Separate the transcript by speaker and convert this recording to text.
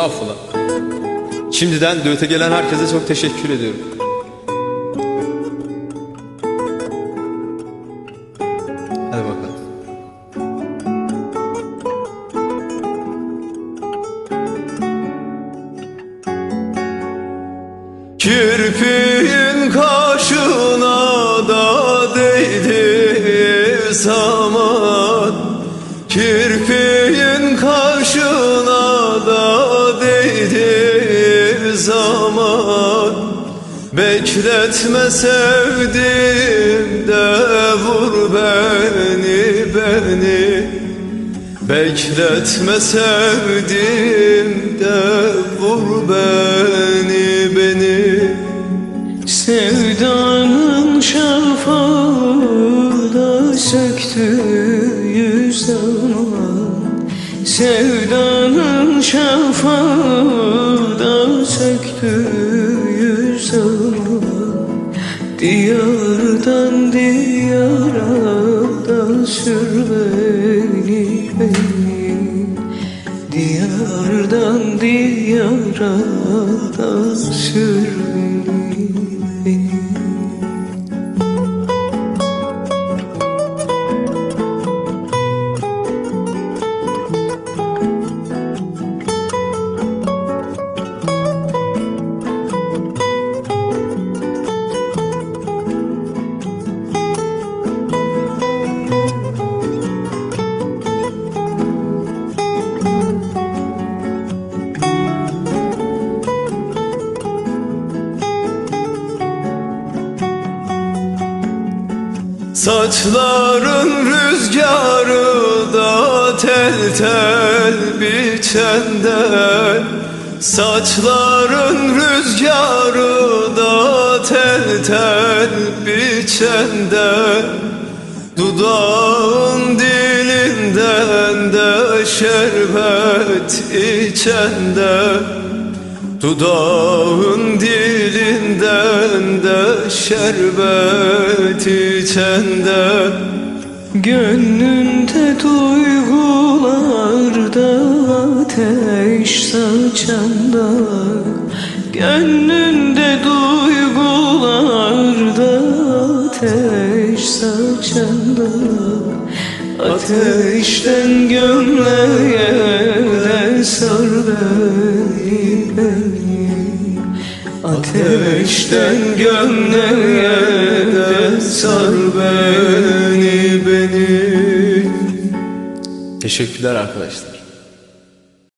Speaker 1: Affola. Şimdiden düete gelen herkese çok teşekkür ediyorum. Hadi bakalım. Kirpiğin kaşına da değdi zaman Kirpiğin zaman Bekletme sevdim de vur beni beni. Bekletme sevdim de vur beni beni.
Speaker 2: Sevdanın şafağı da söktüğü zaman Sevdanın şafağı da söktüğü zaman Diyardan diyara da sür beni beni. Diyardan diyara da
Speaker 1: Saçların rüzgarı da tel tel biçenden Saçların rüzgarı da tel tel biçenden Dudağın dilinden de şerbet içenden Dudağın dilinden de şerbet içende.
Speaker 2: Gönlünde duygularda ateş saçanda Gönlünde duygularda ateş saçanda Ateşten gömleğe de sar Ateşten gömleğe de sar beni beni
Speaker 1: Teşekkürler arkadaşlar.